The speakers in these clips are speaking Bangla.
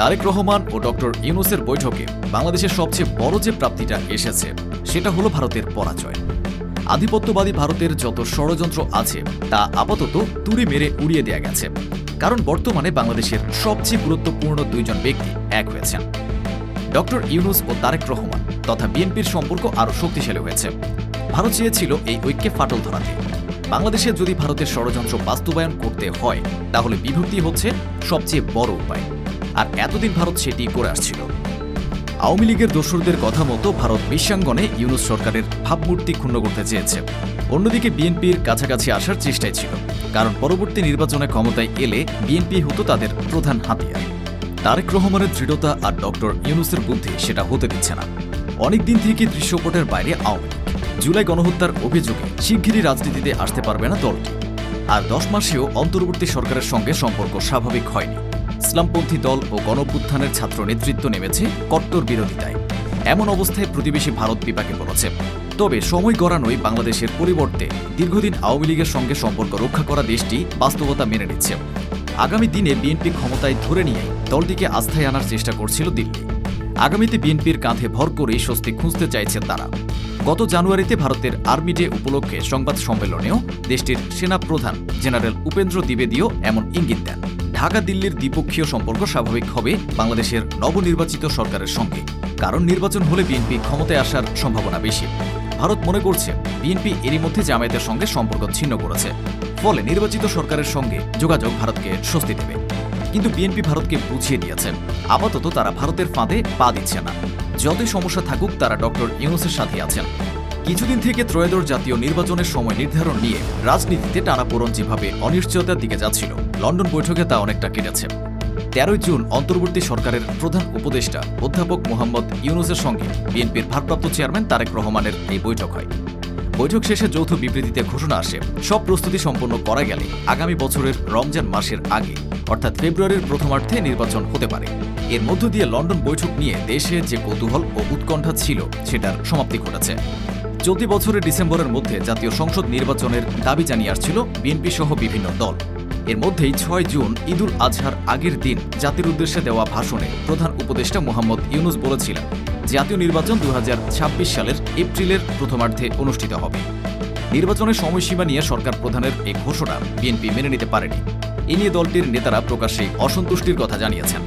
তারেক রহমান ও ডক্টর ইউনুসের বৈঠকে বাংলাদেশের সবচেয়ে বড় যে প্রাপ্তিটা এসেছে, সেটা হলো ভারতের পরাজয়। আধিপত্যবাদী ভারতের যত ষড়যন্ত্র আছে, তা আপাতত তুড়ি মেরে উড়িয়ে দেয়া গেছে। কারণ বর্তমানে বাংলাদেশের সবচেয়ে গুরুত্বপূর্ণ দুইজন ব্যক্তি এক হয়েছেন। ডক্টর ইউনুস ও তারেক রহমান তথা বিএনপির সম্পর্ক আরও শক্তিশালী হয়েছে। ভারত চেয়েছিল এই ঐক্যে ফাটল ধরাতে। বাংলাদেশে যদি ভারতের ষড়যন্ত্র বাস্তবায়ন করতে হয়, তাহলে বিভক্তি হচ্ছে সবচেয়ে বড় উপায়। আর এতদিন ভারত সেটি করে আসছিল। আওয়ামী লীগের দোসরদের কথা মতো ভারত বিশ্বাঙ্গনে ইউনুস সরকারের ভাবমূর্তি ক্ষুণ্ণ করতে চেয়েছে। অন্যদিকে বিএনপির কাছাকাছি আসার চেষ্টায় ছিল, কারণ পরবর্তী নির্বাচনে ক্ষমতায় এলে বিএনপি হতো তাদের প্রধান হাতিয়ার। তারেক রহমানের দৃঢ়তা আর ডক্টর ইউনুসের বুদ্ধি সেটা হতে দিচ্ছে না। অনেক দিন থেকে দৃশ্যপটের বাইরে আওয়ামী জুলাই গণহত্যার অভিযোগে শিগগিরই রাজনীতিতে আসতে পারবে না দলটি। আর দশ মাসেও অন্তর্বর্তী সরকারের সঙ্গে সম্পর্ক স্বাভাবিক হয়নি। ইসলামপন্থী দল ও গণপুত্থানের ছাত্র নেতৃত্ব নেমেছে কট্টর বিরোধিতায়। এমন অবস্থায় প্রতিবেশী ভারত বিপাকে পড়েছে। তবে সময় গড়ানোই বাংলাদেশের পরিবর্তে দীর্ঘদিন আওয়ামী লীগের সঙ্গে সম্পর্ক রক্ষা করা দেশটি বাস্তবতা মেনে নিচ্ছে। আগামী দিনে বিএনপি ক্ষমতায় ধরে নিয়ে দলটিকে আস্থায় আনার চেষ্টা করছিল দিল্লি। আগামীতে বিএনপির কাঁধে ভর করেই স্বস্তি খুঁজতে চাইছে তারা। গত জানুয়ারিতে ভারতের আর্মি ডে উপলক্ষে সংবাদ সম্মেলনেও দেশটির সেনা প্রধান জেনারেল উপেন্দ্র দ্বিবেদীও এমন ইঙ্গিত দেন। ঢাকা দিল্লির দ্বিপক্ষীয় সম্পর্ক স্বাভাবিক হবে বাংলাদেশের নবনির্বাচিত সরকারের সঙ্গে, কারণ নির্বাচন হলে বিএনপি ক্ষমতায় আসার সম্ভাবনা বেশি। ভারত মনে করছে, বিএনপি এরই মধ্যে জামায়াতের সঙ্গে সম্পর্ক ছিন্ন করেছে। ফলে নির্বাচিত সরকারের সঙ্গে যোগাযোগ ভারতকে স্বস্তি দেবে। কিন্তু বিএনপি ভারতকে বুঝিয়ে দিয়েছে, আপাতত তারা ভারতের ফাঁদে পা দিচ্ছে না। যতই সমস্যা থাকুক, তারা ডক্টর ইউনুসের সাথে আছেন। কিছুদিন থেকে ত্রয়োদশ জাতীয় নির্বাচনের সময় নির্ধারণ নিয়ে রাজনীতিতে টানাপোড়ন যেভাবে অনিশ্চয়তার দিকে যাচ্ছিল। লন্ডন বৈঠকে তা অনেকটা কেটেছে। তেরোই জুন অন্তর্বর্তী সরকারের প্রধান উপদেষ্টা অধ্যাপক মোহাম্মদ ইউনুসের সঙ্গে বিএনপির ভারপ্রাপ্ত চেয়ারম্যান তারেক রহমানের এই বৈঠক হয়। বৈঠক শেষে যৌথ বিবৃতিতে ঘোষণা আসে, সব প্রস্তুতি সম্পন্ন করা গেলে আগামী বছরের রমজান মাসের আগে, অর্থাৎ ফেব্রুয়ারির প্রথমার্ধে নির্বাচন হতে পারে। এর মধ্য দিয়ে লন্ডন বৈঠক নিয়ে দেশে যে কৌতূহল ও উৎকণ্ঠা ছিল, সেটার সমাপ্তি ঘটেছে। চলতি বছরের ডিসেম্বরের মধ্যে জাতীয় সংসদ নির্বাচনের দাবি জানিয়ে আসছিল বিএনপি সহ বিভিন্ন দল। এর মধ্যেই ছয় জুন, ঈদুল আজহার আগের দিন জাতির উদ্দেশ্যে দেওয়া ভাষণে প্রধান উপদেষ্টা মোহাম্মদ ইউনুস বলেছিলেন, জাতীয় নির্বাচন দু হাজার ছাব্বিশ সালের এপ্রিলের প্রথমার্ধে অনুষ্ঠিত হবে। নির্বাচনের সময়সীমা নিয়ে সরকার প্রধানের এই ঘোষণা বিএনপি মেনে নিতে পারেনি। এ নিয়ে দলটির নেতারা প্রকাশ্যে অসন্তুষ্টির কথা জানিয়েছেন।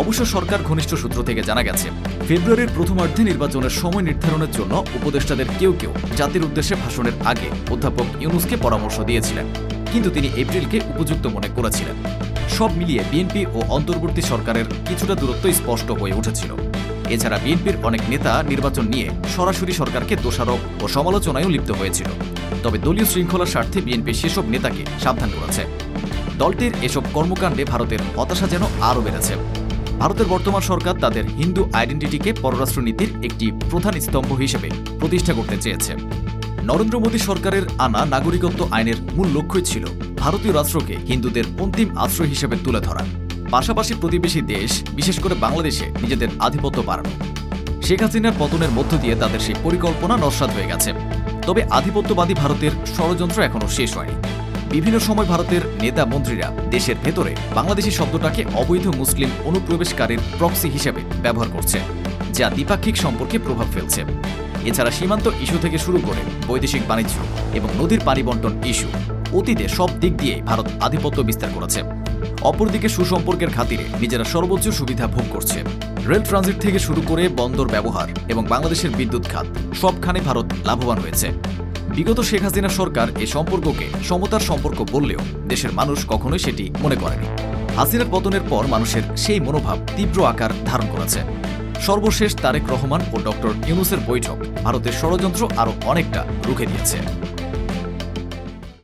অবশ্য সরকার ঘনিষ্ঠ সূত্র থেকে জানা গেছে, ফেব্রুয়ারির প্রথমার্ধে নির্বাচনের সময় নির্ধারণের জন্য উপদেষ্টাদের কেউ কেউ জাতির উদ্দেশ্যে ভাষণের আগে অধ্যাপক ইউনুসকে পরামর্শ দিয়েছিলেন। কিন্তু তিনি এপ্রিলকে উপযুক্ত মনে করেছিলেন। সব মিলিয়ে বিএনপি ও অন্তর্বর্তী সরকারের কিছুটা দূরত্ব স্পষ্ট হয়ে উঠেছিল। এছাড়া বিএনপির অনেক নেতা নির্বাচন নিয়ে সরাসরি সরকারকে দোষারোপ ও সমালোচনায়ও লিপ্ত হয়েছিল। তবে দলীয় শৃঙ্খলার স্বার্থে বিএনপি সেসব নেতাকে সাবধান করেছে। দলটির এসব কর্মকাণ্ডে ভারতের হতাশা যেন আরও বেড়েছে। ভারতের বর্তমান সরকার তাদের হিন্দু আইডেন্টিটিকে পররাষ্ট্রনীতির একটি প্রধান স্তম্ভ হিসেবে প্রতিষ্ঠা করতে চেয়েছে। নরেন্দ্র মোদী সরকারের আনা নাগরিকত্ব আইনের মূল লক্ষ্যই ছিল ভারতীয় রাষ্ট্রকে হিন্দুদের অন্তিম আশ্রয় হিসেবে তুলে ধরা। পাশাপাশি প্রতিবেশী দেশ, বিশেষ করে বাংলাদেশে নিজেদের আধিপত্য বাড়ানো। শেখ হাসিনার পতনের মধ্য দিয়ে তাদের সেই পরিকল্পনা নস্বাত হয়ে গেছে। তবে আধিপত্যবাদী ভারতের ষড়যন্ত্র এখনও শেষ হয়নি। বিভিন্ন সময় ভারতের নেতা মন্ত্রীরা দেশের ভেতরে বাংলাদেশি শব্দটাকে অবৈধ মুসলিম অনুপ্রবেশকারীর প্রক্সি হিসেবে ব্যবহার করছে, যা দ্বিপাক্ষিক সম্পর্কে প্রভাব ফেলছে। এছাড়া সীমান্ত ইস্যু থেকে শুরু করে বৈদেশিক বাণিজ্য এবং নদীর পানি বন্টন ইস্যু অতীতে সব দিক দিয়েই ভারত আধিপত্য বিস্তার করেছে। অপরদিকে সুসম্পর্কের খাতিরে নিজেরা সর্বোচ্চ সুবিধা ভোগ করছে। রেল ট্রানজিট থেকে শুরু করে বন্দর ব্যবহার এবং বাংলাদেশের বিদ্যুৎ খাত সবখানে ভারত লাভবান হয়েছে। বিগত শেখ হাসিনা সরকার এ সম্পর্ককে সমতার সম্পর্ক বললেও দেশের মানুষ কখনোই সেটি মনে করেনি। হাসিনার পতনের পর মানুষের সেই মনোভাব তীব্র আকার ধারণ করেছে। সর্বশেষ তারেক রহমান ও ডক্টর ইউনুসের বৈঠক ভারতের ষড়যন্ত্র আরও অনেকটা রুখে দিয়েছে।